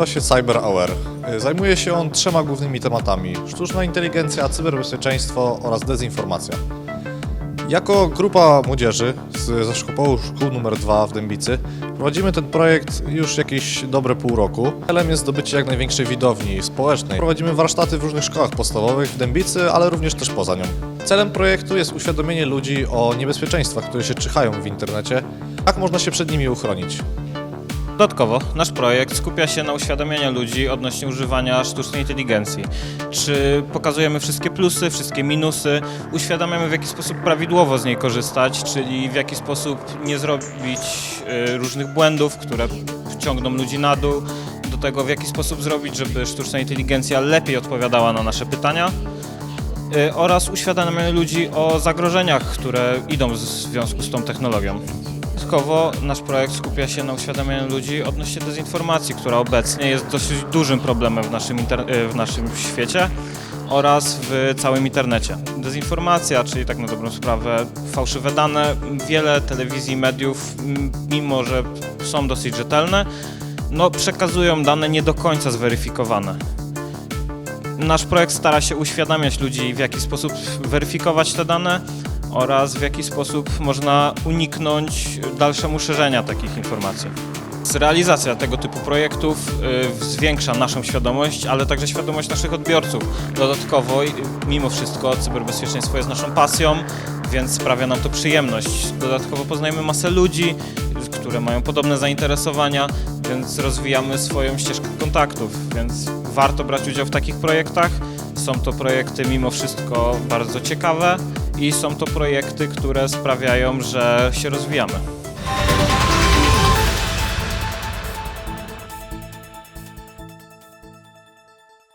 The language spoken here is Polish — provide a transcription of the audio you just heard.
nazywa się Cyber Aware. Y, Zajmuje się on trzema głównymi tematami: sztuczna inteligencja, cyberbezpieczeństwo oraz dezinformacja. Jako grupa młodzieży z zeszkopołu szkół numer 2 w Dębicy prowadzimy ten projekt już jakieś dobre pół roku. Celem jest zdobycie jak największej widowni społecznej. Prowadzimy warsztaty w różnych szkołach podstawowych w Dębicy, ale również też poza nią. Celem projektu jest uświadomienie ludzi o niebezpieczeństwach, które się czyhają w internecie, jak można się przed nimi uchronić. Dodatkowo nasz projekt skupia się na uświadamianiu ludzi odnośnie używania sztucznej inteligencji. Czy pokazujemy wszystkie plusy, wszystkie minusy, uświadamiamy w jaki sposób prawidłowo z niej korzystać, czyli w jaki sposób nie zrobić y, różnych błędów, które wciągną ludzi na dół, do tego w jaki sposób zrobić, żeby sztuczna inteligencja lepiej odpowiadała na nasze pytania y, oraz uświadamiamy ludzi o zagrożeniach, które idą w związku z tą technologią. Dodatkowo nasz projekt skupia się na uświadamianiu ludzi odnośnie dezinformacji, która obecnie jest dosyć dużym problemem w naszym, e, w naszym świecie oraz w całym internecie. Dezinformacja, czyli tak na dobrą sprawę fałszywe dane, wiele telewizji, mediów, mimo że są dosyć rzetelne, no przekazują dane nie do końca zweryfikowane. Nasz projekt stara się uświadamiać ludzi, w jaki sposób weryfikować te dane oraz w jaki sposób można uniknąć dalszego szerzenia takich informacji. Realizacja tego typu projektów y, zwiększa naszą świadomość, ale także świadomość naszych odbiorców. Dodatkowo, mimo wszystko, cyberbezpieczeństwo jest naszą pasją, więc sprawia nam to przyjemność. Dodatkowo poznajemy masę ludzi, które mają podobne zainteresowania, więc rozwijamy swoją ścieżkę kontaktów, więc warto brać udział w takich projektach. Są to projekty mimo wszystko bardzo ciekawe i są to projekty, które sprawiają, że się rozwijamy.